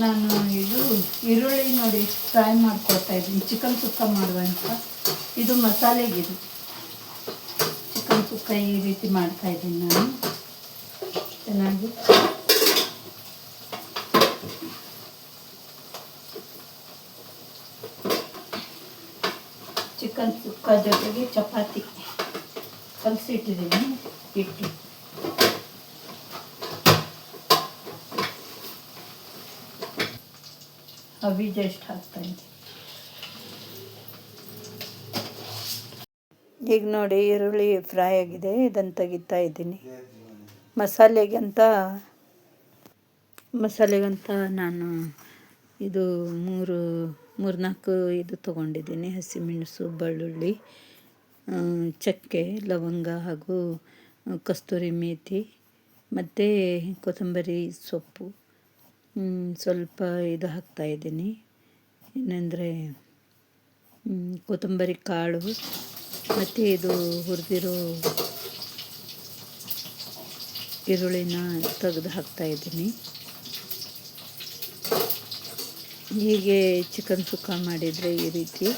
ನಾನು ಇದು ಈರುಳ್ಳಿ ನೋಡಿ ಫ್ರೈ ಮಾಡ್ಕೊಳ್ತಾ ಇದ್ದೀನಿ. ಚಿಕನ್ ಸುಕ್ಕ ಮಾಡುವಂತ ಇದು ಮಸಾಲೆಗಿದು. ಚಿಕನ್ ಸುಕ್ಕ ಈ ರೀತಿ ಮಾಡ್ತಾ ಇದ್ದೀನಿ ನಾನು. ಚೆನ್ನಾಗಿ. ಚಿಕನ್ ಸುಕ್ಕ ಜೊತೆಗೆ ಚಪಾತಿ. ಕಲಸಿಟ್ಟಿದ್ದೀನಿ ಹಿಟ್ಟು ಬೀಜ ಎಷ್ಟು ಹಾಕ್ತಾ ಇದ್ದೀನಿ ಈಗ ನೋಡಿ ಈರುಳ್ಳಿ ಫ್ರೈ ಆಗಿದೆ ಇದನ್ನು ತೆಗಿತಾ ಇದ್ದೀನಿ. ಮಸಾಲೆಗಂತ ಮಸಾಲೆಗಂತ ನಾನು ಇದು ಮೂರು ಮೂರ್ನಾಲ್ಕು ಇದು ತೊಗೊಂಡಿದ್ದೀನಿ ಹಸಿಮೆಣಸು ಬೆಳ್ಳುಳ್ಳಿ ಆ, ಚಕ್ಕೆ ಲವಂಗ ಹಾಗೂ ಕಸ್ತೂರಿ ಮೇಥಿ ಮತ್ತು ಕೊತ್ತಂಬರಿ ಸೊಪ್ಪು. ಸ್ವಲ್ಪ ಇದು ಹಾಕ್ತಾ ಇದ್ದೀನಿ. ಏನಂದರೆ ಕೊತ್ತಂಬರಿ ಕಾಳು ಮತ್ತು ಇದು ಹುರಿದಿರೋ ಈರುಳ್ಳಿನ ತೆಗೆದು ಹಾಕ್ತಾ ಇದ್ದೀನಿ. ಹೀಗೆ ಚಿಕನ್ ಸುಕ್ಕ ಮಾಡಿದರೆ ಈ ರೀತಿ.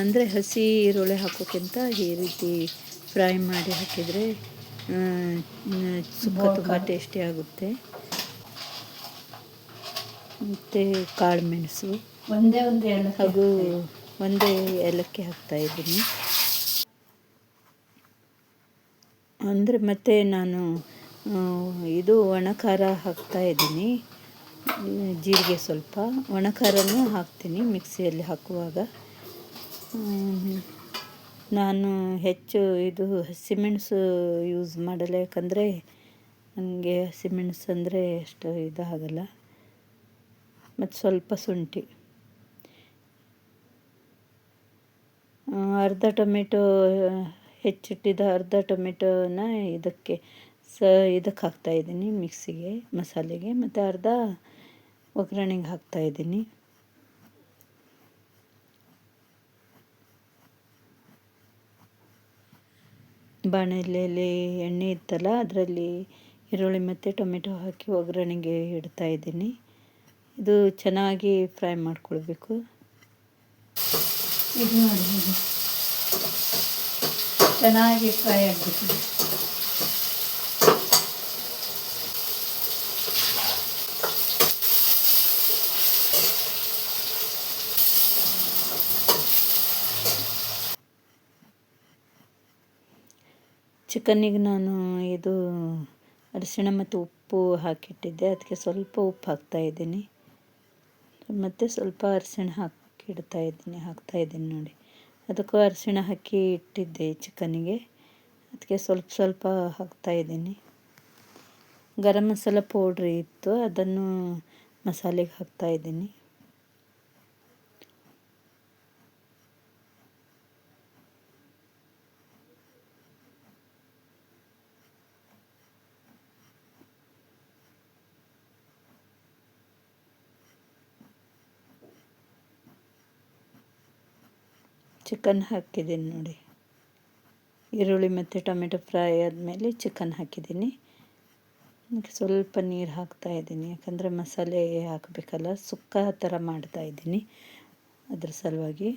ಅಂದರೆ ಹಸಿ ಈರುಳ್ಳಿ ಹಾಕೋಕ್ಕಿಂತ ಈ ರೀತಿ ಫ್ರೈ ಮಾಡಿ ಹಾಕಿದರೆ ಸುಕ್ಕ ತುಂಬ ಟೇಸ್ಟಿ ಆಗುತ್ತೆ. ಮತ್ತು ಕಾಳು ಮೆಣಸು ಒಂದೇ ಒಂದು ಏಲಕ್ಕಿ ಹಾಗೂ ಒಂದೇ ಏಲಕ್ಕಿ ಹಾಕ್ತಾ ಇದ್ದೀನಿ. ಅಂದರೆ ಮತ್ತೆ ನಾನು ಇದು ಒಣ ಖಾರ ಹಾಕ್ತಾ ಇದ್ದೀನಿ. ಜೀರಿಗೆ ಸ್ವಲ್ಪ. ಒಣ ಖಾರನೂ ಹಾಕ್ತೀನಿ ಮಿಕ್ಸಿಯಲ್ಲಿ ಹಾಕುವಾಗ. ನಾನು ಹೆಚ್ಚು ಇದು ಹಸಿಮೆಣಸು ಯೂಸ್ ಮಾಡಲ್ಲ ಯಾಕಂದರೆ ನನಗೆ ಹಸಿಮೆಣಸು ಅಂದರೆ ಅಷ್ಟು ಇದಾಗಲ್ಲ. ಮತ್ತು ಸ್ವಲ್ಪ ಶುಂಠಿ. ಅರ್ಧ ಟೊಮೆಟೊ ಹೆಚ್ಚಿಟ್ಟಿದ ಅರ್ಧ ಟೊಮೆಟೊನ ಇದಕ್ಕೆ ಸ, ಇದಕ್ಕೆ ಹಾಕ್ತಾ ಇದ್ದೀನಿ ಮಿಕ್ಸಿಗೆ, ಮಸಾಲೆಗೆ, ಮತ್ತು ಅರ್ಧ ಒಗ್ಗರಣೆಗೆ ಹಾಕ್ತಾ ಇದ್ದೀನಿ. ಬಾಣಲೆಯಲ್ಲಿ ಎಣ್ಣೆ ಇತ್ತಲ್ಲ, ಅದರಲ್ಲಿ ಈರುಳ್ಳಿ ಮತ್ತು ಟೊಮೆಟೊ ಹಾಕಿ ಒಗ್ಗರಣೆಗೆ ಇಡ್ತಾ ಇದ್ದೀನಿ. ಇದು ಚೆನ್ನಾಗಿ ಫ್ರೈ ಮಾಡ್ಕೊಳ್ಬೇಕು. ಇದು ನೋಡಿ ಚೆನ್ನಾಗಿ ಫ್ರೈ ಆಗಬೇಕು ಚಿಕನ್ನಿಗೆ ನಾನು ಇದು ಅರಿಶಿಣ ಮತ್ತು ಉಪ್ಪು ಹಾಕಿಟ್ಟಿದ್ದೆ. ಅದಕ್ಕೆ ಸ್ವಲ್ಪ ಉಪ್ಪು ಹಾಕ್ತಾ ಇದ್ದೀನಿ. ಮತ್ತು ಸ್ವಲ್ಪ ಅರಿಶಿಣ ಹಾಕಿ ಇಡ್ತಾ ಇದ್ದೀನಿ, ಹಾಕ್ತಾ ಇದ್ದೀನಿ ನೋಡಿ. ಅದಕ್ಕೂ ಅರಿಶಿಣ ಹಾಕಿ ಇಟ್ಟಿದ್ದೆ ಚಿಕನ್ನಿಗೆ ಅದಕ್ಕೆ ಸ್ವಲ್ಪ ಸ್ವಲ್ಪ ಹಾಕ್ತಾ ಇದ್ದೀನಿ. ಗರಂ ಮಸಾಲ ಪೌಡ್ರ್ ಇತ್ತು, ಅದನ್ನು ಮಸಾಲೆಗೆ ಹಾಕ್ತಾ ಚಿಕನ್ ಹಾಕಿದ್ದೀನಿ ನೋಡಿ. ಈರುಳ್ಳಿ ಮತ್ತು ಟೊಮೆಟೊ ಫ್ರೈ ಆದಮೇಲೆ ಚಿಕನ್ ಹಾಕಿದ್ದೀನಿ. ಸ್ವಲ್ಪ ನೀರು ಹಾಕ್ತಾ ಇದ್ದೀನಿ. ಯಾಕಂದರೆ ಮಸಾಲೆ ಹಾಕಬೇಕಲ್ಲ, ಸುಕ್ಕ ಥರ ಮಾಡ್ತಾ ಇದ್ದೀನಿ ಅದ್ರ ಸಲುವಾಗಿ.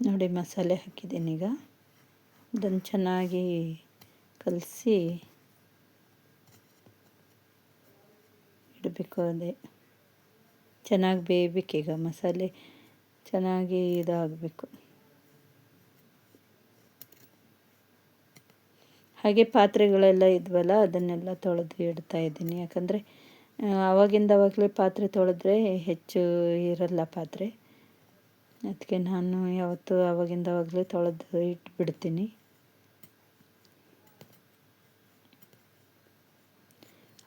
ನೋಡಿ ಮಸಾಲೆ ಹಾಕಿದ್ದೀನಿ ಈಗ. ಇದನ್ನು ಚೆನ್ನಾಗಿ ಕಲಸಿ ಇಡಬೇಕು ಅದೇ. ಚೆನ್ನಾಗಿ ಬೇಯಬೇಕೀಗ ಮಸಾಲೆ. ಚೆನ್ನಾಗಿ ಇದಾಗಬೇಕು. ಹಾಗೆ ಪಾತ್ರೆಗಳೆಲ್ಲ ಇದ್ವಲ್ಲ, ಅದನ್ನೆಲ್ಲ ತೊಳೆದು ಇಡ್ತಾ ಇದ್ದೀನಿ. ಯಾಕಂದರೆ ಆವಾಗಿಂದ ಆವಾಗಲೇ ಪಾತ್ರೆ ತೊಳೆದ್ರೆ ಹೆಚ್ಚು ಇರಲ್ಲ ಪಾತ್ರೆ. ಅದಕ್ಕೆ ನಾನು ಯಾವತ್ತೂ ಆವಾಗಿಂದ ಆವಾಗಲೇ ತೊಳೆದು ಇಟ್ಬಿಡ್ತೀನಿ.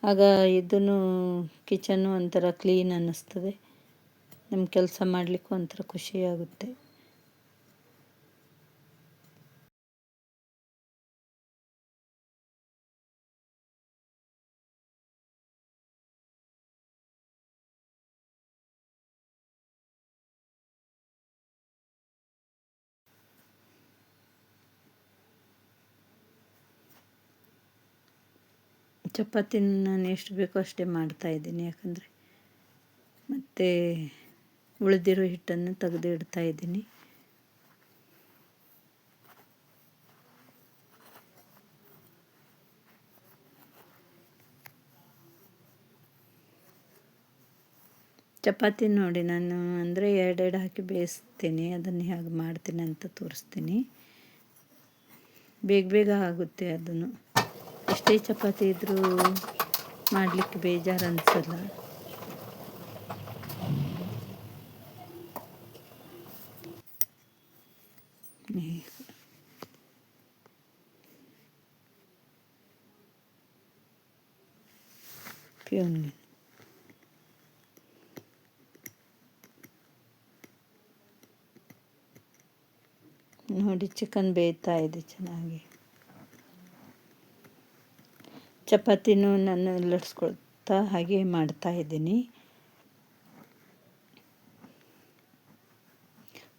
ಆಗ ಇದನ್ನು ಕಿಚನ್ನು ಒಂಥರ ಕ್ಲೀನ್ ಅನ್ನಿಸ್ತದೆ. ನಮ್ಮ ಕೆಲಸ ಮಾಡಲಿಕ್ಕೂ ಒಂಥರ ಖುಷಿಯಾಗುತ್ತೆ ಚಪಾತಿನ ನಾನು ಎಷ್ಟು ಬೇಕೋ ಅಷ್ಟೇ ಮಾಡ್ತಾ ಇದ್ದೀನಿ, ಯಾಕಂದರೆ ಮತ್ತು ಉಳಿದಿರೋ ಹಿಟ್ಟನ್ನು ತೆಗೆದು ಇಡ್ತಾ ಇದ್ದೀನಿ. ಚಪಾತಿ ನೋಡಿ ನಾನು ಅಂದರೆ ಎರಡೆರಡು ಹಾಕಿ ಬೇಯಿಸ್ತೀನಿ, ಅದನ್ನು ಹೇಗೆ ಮಾಡ್ತೀನಿ ಅಂತ ತೋರಿಸ್ತೀನಿ. ಬೇಗ ಬೇಗ ಆಗುತ್ತೆ ಅದನ್ನು. ಎಷ್ಟೇ ಚಪಾತಿ ಇದ್ದರೂ ಮಾಡಲಿಕ್ಕೆ ಬೇಜಾರು ಅನಿಸಲ್ಲ. ನೋಡಿ ಚಿಕನ್ ಬೇಯ್ತಾ ಇದೆ ಚೆನ್ನಾಗಿ. ಚಪಾತಿನೂ ನಾನು ಲಟ್ಸ್ಕೊಳ್ತಾ ಹಾಗೆ ಮಾಡ್ತಾ ಇದ್ದೀನಿ.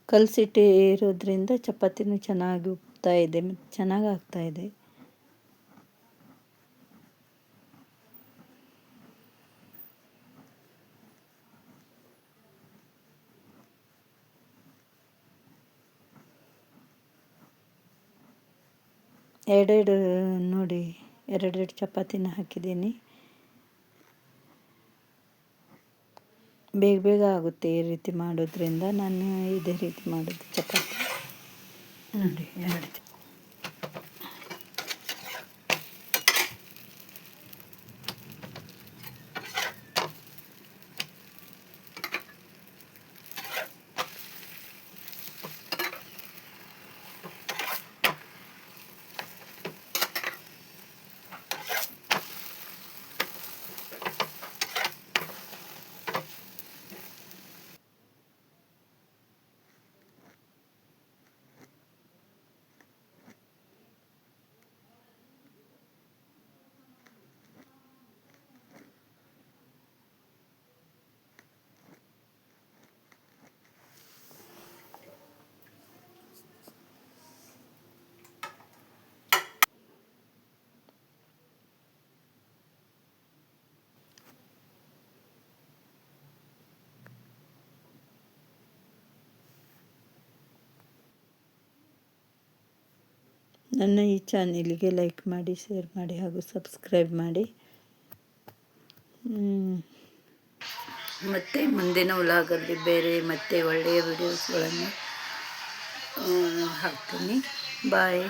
ಕಲಸಿಟ್ಟು ಇರೋದ್ರಿಂದ ಚಪಾತಿನೂ ಚೆನ್ನಾಗಿ ಉಪ್ತಾ ಇದೆ, ಚೆನ್ನಾಗಿ ಆಗ್ತಾ ಇದೆ. ಎರಡೆರಡು ನೋಡಿ. ಎರಡೆರಡು ಚಪಾತಿನ ಹಾಕಿದ್ದೀನಿ. ಬೇಗ ಬೇಗ ಆಗುತ್ತೆ ಈ ರೀತಿ ಮಾಡೋದ್ರಿಂದ. ನಾನು ಇದೇ ರೀತಿ ಮಾಡೋದು ಚಪಾತಿ. ನೋಡಿ, ಎರಡು ನನ್ನ ಈ ಚಾನೆಲಿಗೆ ಲೈಕ್ ಮಾಡಿ, ಶೇರ್ ಮಾಡಿ ಹಾಗೂ ಸಬ್ಸ್ಕ್ರೈಬ್ ಮಾಡಿ. ಮತ್ತು ಮುಂದಿನ ವ್ಲಾಗಲ್ಲಿ ಬೇರೆ ಮತ್ತೆ ಒಳ್ಳೆಯ ವಿಡಿಯೋಸ್ಗಳನ್ನು ಹಾಕ್ತೀನಿ. ಬಾಯ್